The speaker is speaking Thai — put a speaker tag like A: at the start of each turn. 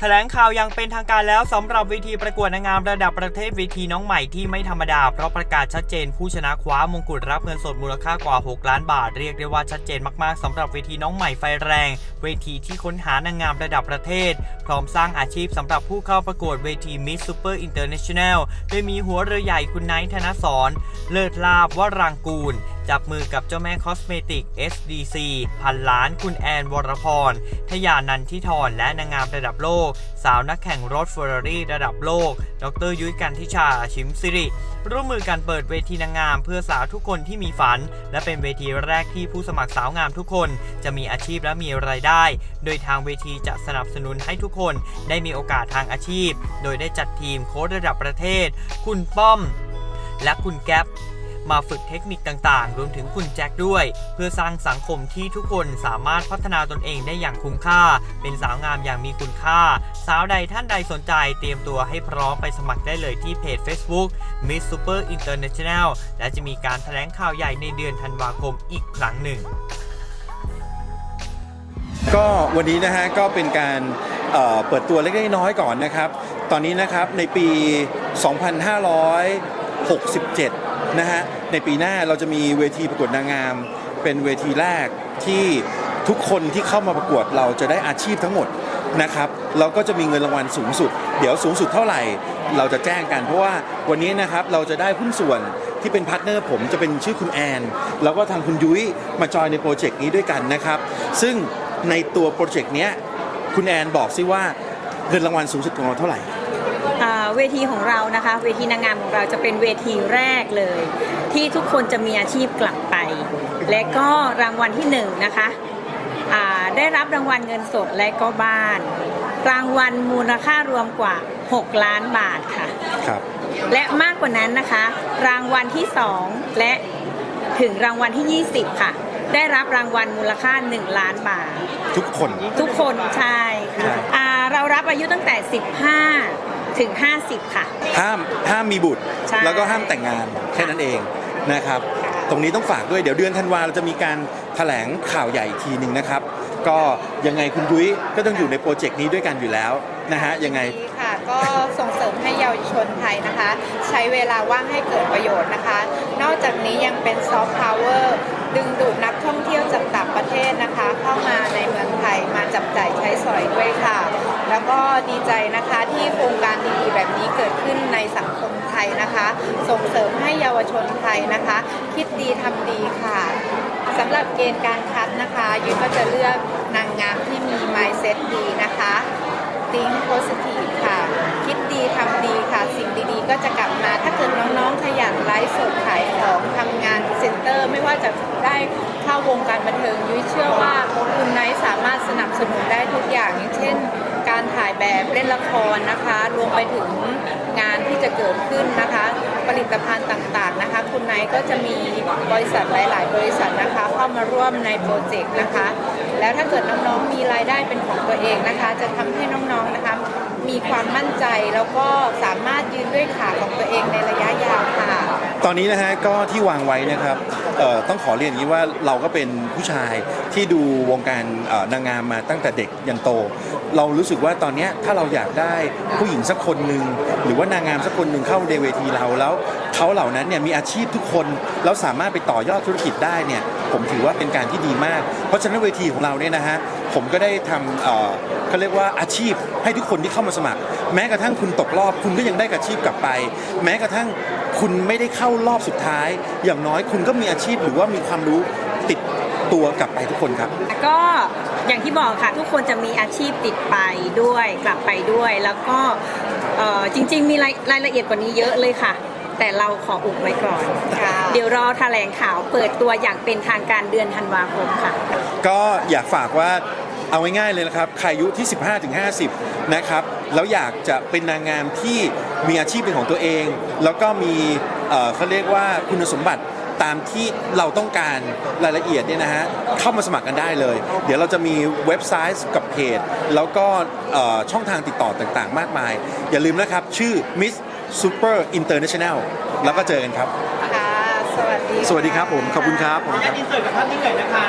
A: แถลงข่าวอยังเป็นทางการแล้วสำหรับเวทีประกวดนางงามระดับประเทศเวทีน้องใหม่ที่ไม่ธรรมดา เพราะประกาศชัดเจนผู้ชนะคว้ามงกุฎรับเงินสดมูลค่ากว่า 6 ล้านบาท เรียกได้ว่าชัดเจนมากๆสำหรับเวทีน้องใหม่ไฟแรง เวทีที่ค้นหานางงามระดับประเทศ พร้อมสร้างอาชีพสำหรับผู้เข้าประกวดเวที Miss Super International โดยมีหัวเรือใหญ่คุณไนท์ธนสรเลิศลาบวรังกูล จับมือกับเจ้าแม่คอสเมติก SDC พันล้านคุณแอนวรพรทยานันทิธรและนางงามระดับโลก สาวนักแข่งรถเฟอร์รารี่ระดับโลก ดรยุ้ยกันทิชาชิมซิริ ร่วมมือกันเปิดเวทีนางงาม เพื่อสาวทุกคนที่มีฝัน และเป็นเวทีแรกที่ผู้สมัครสาวงามทุกคน จะมีอาชีพและมีรายได้ โดยทางเวทีจะสนับสนุนให้ทุกคนได้มีโอกาสทางอาชีพ โดยได้จัดทีมโค้ชระดับประเทศ คุณป้อม และคุณแก๊ป มาฝึกเทคนิคต่างๆ รวมถึงคุณแจ็คด้วย เพื่อสร้างสังคมที่ทุกคนสามารถพัฒนาตนเองได้อย่างคุ้มค่า เป็นสาวงามอย่างมีคุณค่า สาวใดท่านใดสนใจเตรียมตัวให้พร้อมไปสมัครได้เลยที่เพจ Facebook Miss Super International และจะมีการแถลงข่าวใหญ่ในเดือนธันวาคมอีกครั้งหนึ่ง
B: ก็วันนี้นะฮะก็เป็นการเปิดตัวเล็กๆน้อยๆก่อนนะครับ ตอนนี้นะครับในปี 2567 นะฮะในปีหน้าเราจะมีเวทีประกวดนางงาม เป็นเวทีแรกที่ทุกคนที่เข้ามาประกวดเราจะได้อาชีพทั้งหมดนะครับเราก็จะมีเงินรางวัลสูงสุด เดี๋ยวสูงสุดเท่าไหร่ เราจะแจ้งกัน เพราะว่าวันนี้นะครับเราจะได้หุ้นส่วนที่เป็นพาร์ทเนอร์ผมจะเป็นชื่อคุณแอน แล้วก็ทางคุณยุ้ยมาจอยในโปรเจกต์นี้ด้วยกันนะครับ ซึ่งในตัวโปรเจกต์เนี้ยคุณแอนบอกซิว่าเงินรางวัลสูงสุดของเราเท่าไหร่
C: เวทีของเรานะคะ เวทีนางงามของเราจะเป็นเวทีแรกเลย ที่ทุกคนจะมีอาชีพกลับไป และก็รางวัลที่หนึ่งนะคะอ่าได้รับรางวัลเงินสดและก็บ้าน รางวัลมูลค่ารวมกว่า 6 ล้านบาทค่ะ
B: ครับ
C: และมากกว่านั้นนะคะ รางวัลที่ 2 และถึงรางวัลที่ 20 ค่ะ ได้รับรางวัลมูลค่า 1 ล้านบาท
B: ทุกคน
C: ทุกคนใช่
B: ใช่
C: ค่ะอ่าเรารับอายุตั้งแต่ 15 ถึง 50 ค่ะ
B: ห้ามห้ามมีบุตร
C: ใช่
B: แล้วก็ห้ามแต่งงานแค่นั้นเองนะครับ ตรงนี้ต้องฝากด้วยเดี๋ยวเดือนธันวาเราจะมีการแถลงข่าวใหญ่อีกทีหนึ่งนะครับ ก็ยังไงคุณยุ้ยก็ต้องอยู่ในโปรเจกต์นี้ด้วยกันอยู่แล้วนะฮะยังไง
D: ค่ะก็ส่งเสริมให้เยาวชนไทยนะคะ ใช้เวลาว่างให้เกิดประโยชน์นะคะ นอกจากนี้ยังเป็นซอฟต์พาวเวอร์ดึงดูดนักท่องเที่ยวจากต่างประเทศนะคะ เข้ามาในเมืองไทยมาจับจ่ายใช้สอยด้วยค่ะแล้ว ก็ดีใจนะคะที่โครงการดีๆแบบนี้เกิดขึ้นในสังคมไทยนะคะ ส่งเสริมให้เยาวชนไทยนะคะ คิดดีทำดีค่ะสำหรับเกณฑ์การคัดนะคะยุ้ยก็จะเลือกนางงามที่มี mindset ดีนะคะ think positive ค่ะ คิดดีทำดีค่ะ สิ่งดีๆ ก็จะกลับมา ถ้าเกิดน้องๆ ขยันไลฟ์สดขายของทำงานเซ็นเตอร์ ไม่ว่าจะได้เข้าวงการบันเทิงยุ้ยเชื่อว่าคุณไนท์สามารถสนับสนุนได้ทุกอย่างอย่างเช่น การถ่ายแบบเล่นละครนะคะ รวมไปถึงงานที่จะเกิดขึ้นนะคะ ผลิตภัณฑ์ต่างๆนะคะ คุณไนก็จะมีบริษัทหลาย ๆ บริษัทนะคะเข้ามาร่วมในโปรเจกต์นะคะ แล้วถ้าเกิดน้องๆมีรายได้เป็นของตัวเองนะคะ จะทำให้น้องๆนะคะ มีความมั่นใจแล้วก็สามารถยืนด้วยขาของตัวเองในระยะยาวค่ะ
B: ตอนนี้นะฮะก็ที่วางไว้นะครับ เอ่อต้องขอเรียนอย่างนี้ว่าเราก็เป็นผู้ชายที่ดูวงการเอ่อนางงามมาตั้งแต่เด็กยันโต เรารู้สึกว่าตอนเนี้ยถ้าเราอยากได้ผู้หญิงสักคนหนึ่งหรือว่านางงามสักคนหนึ่งเข้าในเวทีเราแล้วเขาเหล่านั้นเนี่ยมีอาชีพทุกคนแล้วสามารถไปต่อยอดธุรกิจได้เนี่ยผมถือว่าเป็นการที่ดีมาก เพราะฉะนั้นเวทีของเราเนี่ยนะฮะผมก็ได้ทำเอ่อเขาเรียกว่าอาชีพให้ทุกคนที่เข้ามาสมัคร แม้กระทั่งคุณตกรอบคุณก็ยังได้อาชีพกลับไป แม้กระทั่ง คุณไม่ได้เข้ารอบสุดท้าย อย่างน้อยคุณก็มีอาชีพหรือว่ามีความรู้ติดตัวกลับไปทุกคนครับ
C: ก็อย่างที่บอกค่ะทุกคนจะมีอาชีพติดไปด้วยกลับไปด้วย แล้วก็เอ่อจริง ๆ มีรายรายละเอียดกว่านี้เยอะเลยค่ะ แต่เราขออุบไว้ก่อน
D: ค่ะ
C: เดี๋ยวรอแถลงข่าวเปิดตัวอย่างเป็นทางการเดือนธันวาคมค่ะ
B: ก็อยากฝากว่าเอาง่ายๆเลยนะครับใครอายุที่ 15ถึง50 นะครับ แล้วอยากจะเป็นนางงามที่ มีอาชีพเป็นของตัวเอง แล้วก็มีเอ่อเขาเรียกว่าคุณสมบัติตามที่เราต้องการรายละเอียดเนี่ยนะฮะเข้ามาสมัครกันได้เลย เดี๋ยวเราจะมีเว็บไซต์กับเพจ แล้วก็เอ่อช่องทางติดต่อต่างๆ มากมาย อย่าลืมนะครับ ชื่อ Miss Super International แล้วก็เจอกันครับ
D: ค่ะสวัสดี
B: สวัสดีครับผม ขอบคุณครับผม
A: ขออนุญาตอินเสิร์ตกับท่านที่เหนื่อยนะคะ